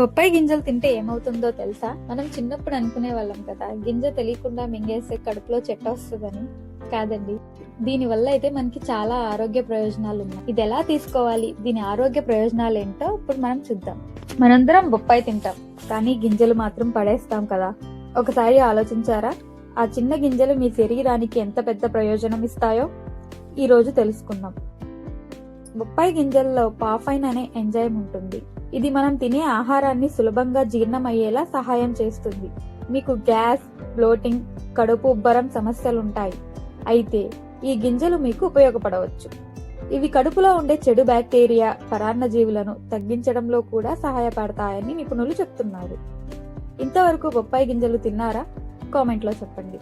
బొప్పాయి గింజలు తింటే ఏమవుతుందో తెలుసా? మనం చిన్నప్పుడు అనుకునే వాళ్ళం కదా గింజ తెలియకుండా మింగేస్తే కడుపులో చెట్ట వస్తుందని. కాదండి. దీని వల్ల అయితే మనకి చాలా ఆరోగ్య ప్రయోజనాలు ఉన్నాయి. ఇది ఎలా తీసుకోవాలి? దీని ఆరోగ్య ప్రయోజనాలు ఏంటో ఇప్పుడు మనం చూద్దాం. మనందరం బొప్పాయి తింటాం కానీ గింజలు మాత్రం పడేస్తాం కదా. ఒకసారి ఆలోచించారా? ఆ చిన్న గింజలు మీ శరీరానికి ఎంత పెద్ద ప్రయోజనం ఇస్తాయో? ఈ రోజు తెలుసుకుందాం. బొప్పాయి గింజల్లో పాఫైన్ అనే ఎంజైమ్ ఉంటుంది. ఇది మనం తినే ఆహారాన్ని సులభంగా జీర్ణమయ్యేలా సహాయం చేస్తుంది. మీకు గ్యాస్ బ్లోటింగ్ కడుపు ఉబ్బరం సమస్యలుంటాయి. అయితే ఈ గింజలు మీకు ఉపయోగపడవచ్చు. ఇవి కడుపులో ఉండే చెడు బ్యాక్టీరియా పరాన్నజీవులను తగ్గించడంలో కూడా సహాయపడతాయని నిపుణులు చెప్తున్నారు. ఇంతవరకు బొప్పాయి గింజలు తిన్నారా? కామెంట్లో చెప్పండి.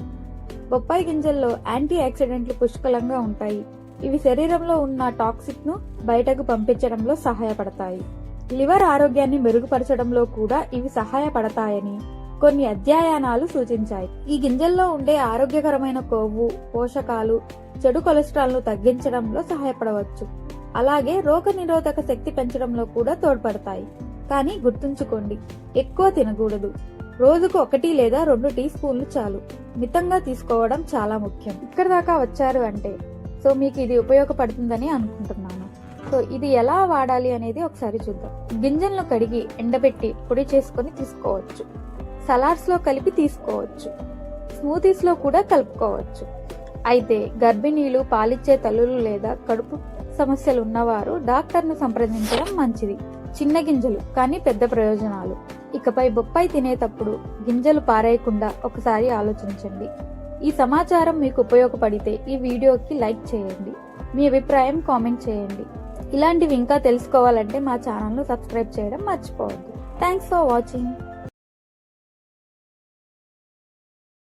బొప్పాయి గింజల్లో యాంటీ ఆక్సిడెంట్లు పుష్కలంగా ఉంటాయి. ఇవి శరీరంలో ఉన్న టాక్సిక్ను బయటకు పంపించడంలో సహాయపడతాయి. లివర్ ఆరోగ్యాన్ని మెరుగుపరచడంలో కూడా ఇవి సహాయపడతాయని కొన్ని అధ్యయనాలు సూచించాయి. ఈ గింజల్లో ఉండే ఆరోగ్యకరమైన కొవ్వు పోషకాలు చెడు కొలెస్ట్రాల్ను తగ్గించడంలో సహాయపడవచ్చు. అలాగే రోగ నిరోధక శక్తి పెంచడంలో కూడా తోడ్పడతాయి. కానీ గుర్తుంచుకోండి ఎక్కువ తినకూడదు. రోజుకు ఒకటి లేదా రెండు టీ స్పూన్లు చాలు. మితంగా తీసుకోవడం చాలా ముఖ్యం. ఇక్కడ దాకా వచ్చారు అంటే సో మీకు ఇది ఉపయోగపడుతుందని అనుకుంటున్నాను. సో ఇది ఎలా వాడాలి అనేది ఒకసారి చూద్దాం. గింజలను కడిగి ఎండబెట్టి పొడి చేసుకొని తీసుకోవచ్చు. సలాడ్స్లో కలిపి తీసుకోవచ్చు. స్మూతీస్లో కూడా కలుపుకోవచ్చు. అయితే గర్భిణీలు పాలిచ్చే తల్లులు లేదా కడుపు సమస్యలు ఉన్నవారు డాక్టర్ను సంప్రదించడం మంచిది. చిన్న గింజలు కానీ పెద్ద ప్రయోజనాలు. ఇకపై బొప్పాయి తినేటప్పుడు గింజలు పారేయకుండా ఒకసారి ఆలోచించండి. ఈ సమాచారం మీకు ఉపయోగపడితే ఈ వీడియోకి లైక్ చేయండి. మీ అభిప్రాయం కామెంట్ చేయండి. ఇలాంటివి ఇంకా తెలుసుకోవాలంటే మా ఛానల్ను సబ్స్క్రైబ్ చేయడం మర్చిపోవద్దు. Thanks for watching